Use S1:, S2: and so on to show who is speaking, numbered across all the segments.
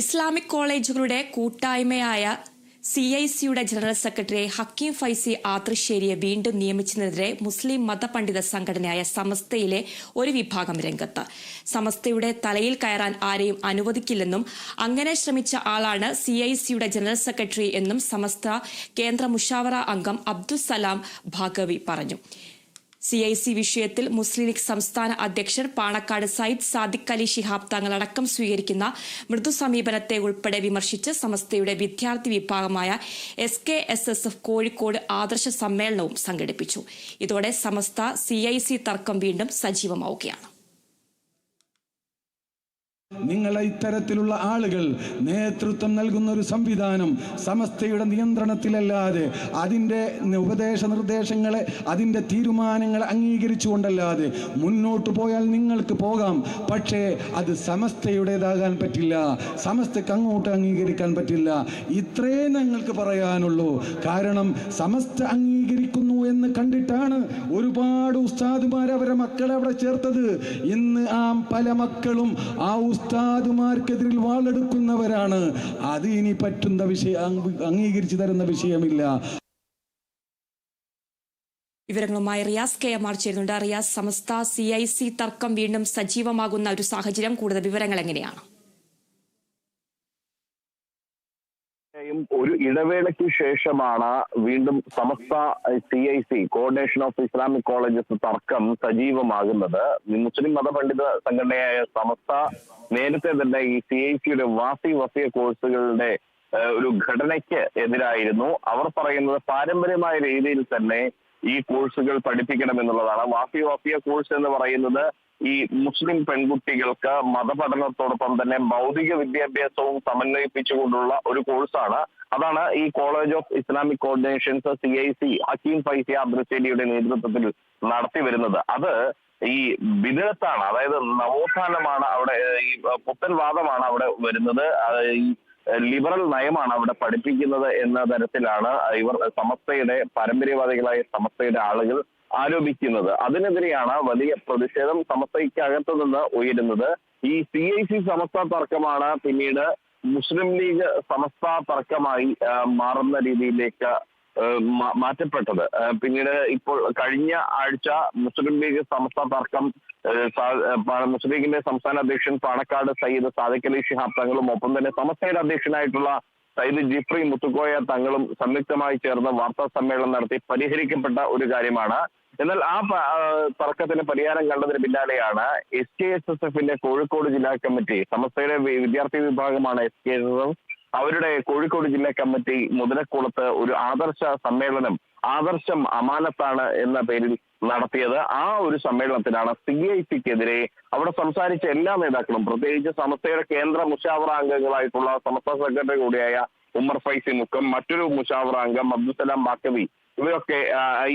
S1: Islamic കോളേജുകളുടെ കൂട്ടായ്മയായ C I സിയുടെ ജനറൽ സെക്രട്ടറി ഹക്കീം ഫൈസി ആത്രശ്ശേരിയെ വീണ്ടും നിയമിച്ചതിനെതിരെ മുസ്ലിം മതപണ്ഡിത സംഘടനയായ സമസ്തയിലെ ഒരു വിഭാഗം രംഗത്ത്. സമസ്തയുടെ തലയിൽ കയറാൻ ആരെയും അനുവദിക്കില്ലെന്നും അങ്ങനെ ശ്രമിച്ച ആളാണ് സി ഐ സിയുടെ ജനറൽ സെക്രട്ടറി എന്നും സമസ്ത കേന്ദ്ര മുഷാവറ അംഗം അബ്ദുസലാം ഭാഗവി പറഞ്ഞു. സി ഐ സി വിഷയത്തിൽ മുസ്ലിം ലീഗ് സംസ്ഥാന അധ്യക്ഷൻ പാണക്കാട് സയ്യിദ് സാദിഖ് അലി ശിഹാബ് തങ്ങളടക്കം സ്വീകരിക്കുന്ന മൃദു സമീപനത്തെ ഉൾപ്പെടെ വിമർശിച്ച് സമസ്തയുടെ വിദ്യാർത്ഥി വിഭാഗമായ S K S S F Kozhikode ആദർശ സമ്മേളനവും സംഘടിപ്പിച്ചു. ഇതോടെ സമസ്ത സി ഐ സി തർക്കം വീണ്ടും സജീവമാവുകയാണ്.
S2: നിങ്ങളെ ഇത്തരത്തിലുള്ള ആളുകൾ നേതൃത്വം നൽകുന്ന ഒരു സംവിധാനം സമസ്തയുടെ നിയന്ത്രണത്തിലല്ലാതെ അതിന്റെ ഉപദേശ നിർദ്ദേശങ്ങളെ അതിന്റെ തീരുമാനങ്ങളെ അംഗീകരിച്ചുകൊണ്ടല്ലാതെ മുന്നോട്ട് പോയാൽ നിങ്ങൾക്ക് പോകാം. പക്ഷേ അത് സമസ്തയുടേതാകാൻ പറ്റില്ല. സമസ്തക്ക് അങ്ങോട്ട് അംഗീകരിക്കാൻ പറ്റില്ല. ഇത്രേ ഞങ്ങൾക്ക് പറയാനുള്ളൂ. കാരണം സമസ്ത അംഗീകരിക്കുന്നു എന്ന് കണ്ടിട്ടാണ് ഒരുപാട് ഉസ്താദുമാർ അവരെ മക്കളെ അവിടെ ചേർത്തത്. ഇന്ന് ആ പല മക്കളും ആ ഉസ്താദുമാർക്കെതിരിൽ വാളെടുക്കുന്നവരാണ്. അത് ഇനി പറ്റുന്ന വിഷയം അംഗീകരിച്ചു തരുന്ന വിഷയമില്ല.
S1: വിവരങ്ങളുമായി റിയാസ് കെ എം ആർ ചേരുന്നുണ്ട്. Riyas Samastha C I C തർക്കം വീണ്ടും സജീവമാകുന്ന ഒരു സാഹചര്യം. കൂടുതൽ വിവരങ്ങൾ എങ്ങനെയാണ്?
S3: ഒരു ഇടവേളയ്ക്ക് ശേഷമാണ് വീണ്ടും Samastha C I C coordination of Islamic colleges തർക്കം സജീവമാകുന്നത്. മുസ്ലിം മതപണ്ഡിത സംഘടനയായ സമസ്ത നേരത്തെ തന്നെ ഈ സി ഐ സിയുടെ വാസി വസിയ കോഴ്സുകളുടെ ഒരു ഘടനയ്ക്ക് എതിരായിരുന്നു. അവർ പറയുന്നത് പാരമ്പര്യമായ രീതിയിൽ തന്നെ ഈ കോഴ്സുകൾ പഠിപ്പിക്കണം എന്നുള്ളതാണ് വാഫി വാഫിയ കോഴ്സ് എന്ന് പറയുന്നത് ഈ മുസ്ലിം പെൺകുട്ടികൾക്ക് മതപഠനത്തോടൊപ്പം തന്നെ ഭൗതിക വിദ്യാഭ്യാസവും സമന്വയിപ്പിച്ചുകൊണ്ടുള്ള ഒരു കോഴ്സാണ്. അതാണ് ഈ college of Islamic coordinations C I C Hakeem Faizy അബ്ദുസേലിയുടെ നേതൃത്വത്തിൽ നടത്തി വരുന്നത്. അത് ഈ വിദഗ്ധാണ് അതായത് നവോത്ഥാനമാണ് അവിടെ ഈ പുത്തൻ വാദമാണ് അവിടെ വരുന്നത്. ഈ ലിബറൽ നയമാണ് അവിടെ പഠിപ്പിക്കുന്നത് എന്ന തരത്തിലാണ് ഇവർ സമസ്തയുടെ പാരമ്പര്യവാദികളായ സമസ്തയുടെ ആളുകൾ ആരോപിക്കുന്നത്. അതിനെതിരെയാണ് വലിയ പ്രതിഷേധം സമസ്തയ്ക്കകത്തു നിന്ന് ഉയരുന്നത്. ഈ സി ഐ സി സമസ്ത തർക്കമാണ് പിന്നീട് മുസ്ലിം ലീഗ് സമസ്ത തർക്കമായി മാറുന്ന രീതിയിലേക്ക് മാറ്റപ്പെട്ടത്. പിന്നീട് ഇപ്പോൾ കഴിഞ്ഞ ആഴ്ച മുസ്ലിം ലീഗ് സമസ്ത തർക്കം മുസ്ലിം ലീഗിന്റെ സംസ്ഥാന അധ്യക്ഷൻ പാണക്കാട് സയ്യിദ് സാദിഖ് അലി ഷിഹാബ് തങ്ങളും ഒപ്പം തന്നെ സമസ്തയുടെ അധ്യക്ഷനായിട്ടുള്ള സയ്യിദ് ജിഫ്രി മുത്തുക്കോയ തങ്ങളും സംയുക്തമായി ചേർന്ന് വാർത്താ സമ്മേളനം നടത്തി പരിഹരിക്കപ്പെട്ട ഒരു കാര്യമാണ്. എന്നാൽ ആ തർക്കത്തിന് പരിഹാരം കണ്ടതിന് പിന്നാലെയാണ് എസ് കെ എസ് എസ് എഫിന്റെ കോഴിക്കോട് ജില്ലാ കമ്മിറ്റി സമസ്തയുടെ വിദ്യാർത്ഥി വിഭാഗമാണ് S K S S F അവരുടെ കോഴിക്കോട് ജില്ലാ കമ്മിറ്റി മുതലക്കുളത്ത് ഒരു ആദർശ സമ്മേളനം ആദർശം അമാനത്താണ് എന്ന പേരിൽ നടത്തിയത്. ആ ഒരു സമ്മേളനത്തിലാണ് സി ഐ സിക്കെതിരെ അവിടെ സംസാരിച്ച എല്ലാ നേതാക്കളും പ്രത്യേകിച്ച് സമസ്തയുടെ കേന്ദ്ര മുഷാവറ അംഗങ്ങളായിട്ടുള്ള സമസ്ത സെക്രട്ടറി കൂടിയായ ഉമർ ഫൈസി മുക്കം മറ്റൊരു മുഷാവറ അംഗം അബ്ദുസലാം ബാക്കവി ഇവരൊക്കെ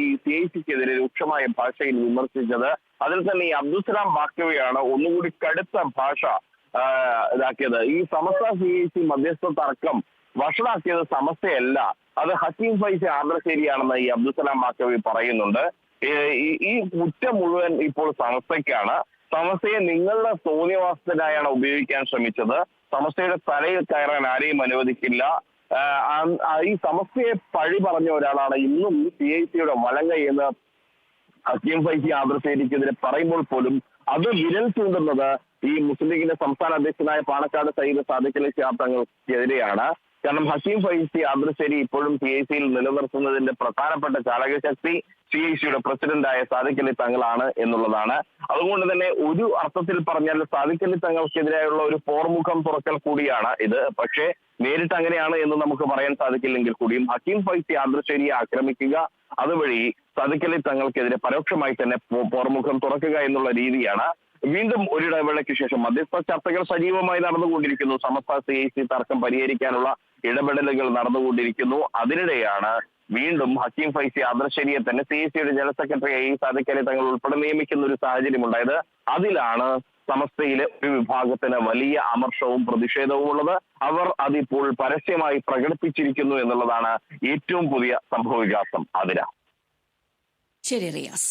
S3: ഈ സി ഐ സിക്കെതിരെ രൂക്ഷമായ ഭാഷയിൽ വിമർശിച്ചത്. അതിൽ തന്നെ ഈ അബ്ദുസലാം ബാക്കവിയാണ് ഒന്നുകൂടി കടുത്ത ഭാഷ ഇതാക്കിയത്. ഈ സമസ്ത സി ഐ സി മധ്യസ്ഥ തർക്കം വഷളാക്കിയത് സമസ്തയല്ല. അത് ഹക്കീം ഫൈസി ആന്ധ്രശ്ശേരിയാണെന്ന് ഈ അബ്ദുസലാം മാക്കവി പറയുന്നുണ്ട്. ഈ- കുറ്റം മുഴുവൻ ഇപ്പോൾ സമസ്തയ്ക്കാണ്. സമസ്തയെ നിങ്ങളുടെ തോന്നിയവാസത്തിനായാണ് ഉപയോഗിക്കാൻ ശ്രമിച്ചത്. സമസ്തയുടെ തലയിൽ കയറാൻ ആരെയും അനുവദിക്കില്ല. ഈ സമസ്തയെ പഴി പറഞ്ഞ ഒരാളാണ് ഇന്നും സി ഐ സിയുടെ വലങ്കൈ എന്ന് ഹക്കീം ഫൈസി ആദർശേരിക്കെതിരെ പറയുമ്പോൾ പോലും അത് വിരൽ ചൂണ്ടുന്നത് ഈ മുസ്ലിം ലീഗിന്റെ സംസ്ഥാന അധ്യക്ഷനായ പാണക്കാട് സയ്യിദ് സാദിഖ് അലി ശിഹാബ് തങ്ങൾക്കെതിരെയാണ് കാരണം ഹസീം ഫൈസി ആദർശേരി ഇപ്പോഴും സി ഐ സിയിൽ നിലനിർത്തുന്നതിന്റെ പ്രധാനപ്പെട്ട ചാലകശക്തി സി ഐ സിയുടെ പ്രസിഡന്റായ സാദിഖ് അലി തങ്ങളാണ് എന്നുള്ളതാണ്. അതുകൊണ്ട് തന്നെ ഒരു അർത്ഥത്തിൽ പറഞ്ഞാൽ സാദിഖ് തങ്ങൾക്കെതിരായുള്ള ഒരു പോർമുഖം തുറക്കൽ കൂടിയാണ് ഇത്. പക്ഷേ നേരിട്ട് അങ്ങനെയാണ് എന്ന് നമുക്ക് പറയാൻ സാധിക്കില്ലെങ്കിൽ കൂടിയും ഹക്കീം ഫൈസി ആദർശേരിയെ ആക്രമിക്കുക അതുവഴി അലി തങ്ങൾക്കെതിരെ പരോക്ഷമായി തന്നെ പോർമുഖം തുറക്കുക എന്നുള്ള രീതിയാണ് വീണ്ടും ഒരു ഇടവേളയ്ക്ക് ശേഷം മധ്യസ്ഥ ചർച്ചകൾ സജീവമായി നടന്നുകൊണ്ടിരിക്കുന്നു. സമസ്ത സി ഐ സി തർക്കം പരിഹരിക്കാനുള്ള ഇടപെടലുകൾ നടന്നുകൊണ്ടിരിക്കുന്നു. അതിനിടെയാണ് വീണ്ടും ഹക്കീം ഫൈസി ആദർശരിയെ തന്നെ സി ഐ സിയുടെ ജനറൽ സെക്രട്ടറി ഐ അലി തങ്ങൾ ഉൾപ്പെടെ നിയമിക്കുന്ന ഒരു സാഹചര്യം ഉണ്ടായത്. അതിലാണ് സമസ്തയിലെ ഒരു വിഭാഗത്തിന് വലിയ അമർഷവും പ്രതിഷേധവും ഉള്ളത്. അവർ അതിപ്പോൾ പരസ്യമായി പ്രകടിപ്പിച്ചിരിക്കുന്നു എന്നുള്ളതാണ് ഏറ്റവും പുതിയ സംഭവവികാസം അതിര
S1: ശരി റിയാസ്.